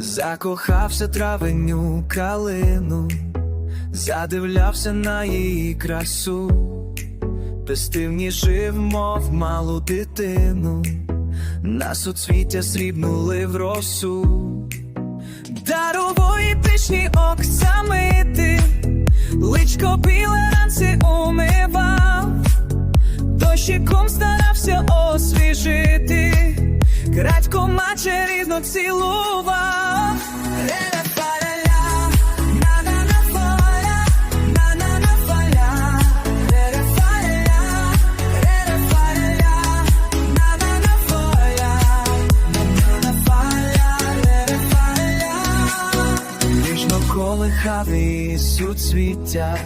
Закохався травень у калину, задивлявся на її красу, пестив ніжив, мов малу дитину, на суцвіття срібнули в росу. Дарової пишні оксамити, личко біле ранці умивав, дощиком старався ре-ре-фа-ля. Ніжно колихав її суцвіття,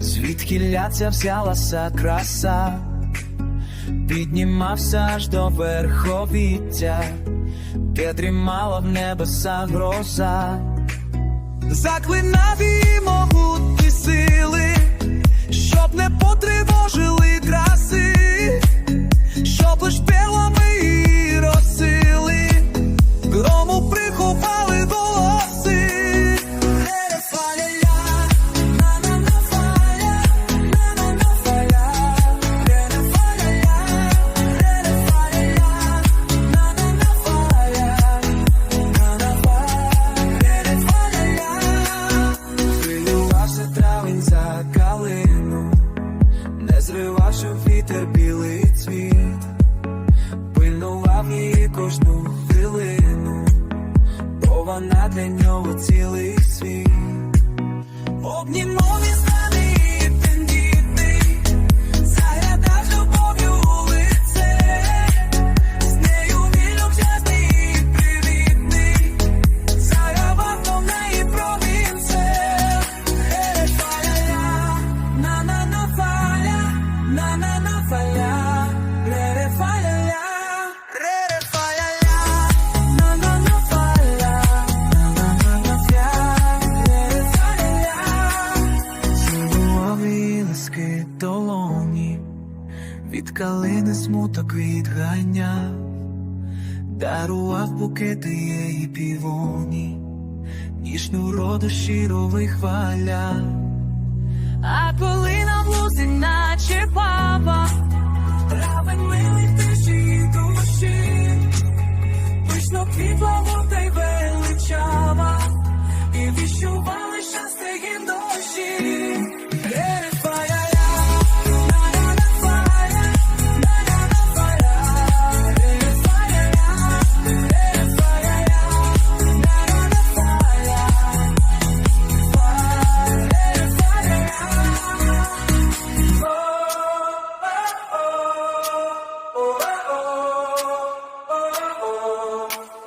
звідки ляця взялася краса, піднімався аж до верховіття, де дрімала в небеса гроза, заклинав вітер білий цвіт, пильнував її кожну хвилину, бо вона для нього цілий світ. Обнімов калини смуток відганяв, дарував букети її півоні, ніжну роду щиро вихваляв. А коли на лузі наче папа,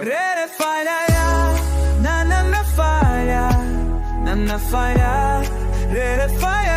Ready falla ya, na na na falla, na.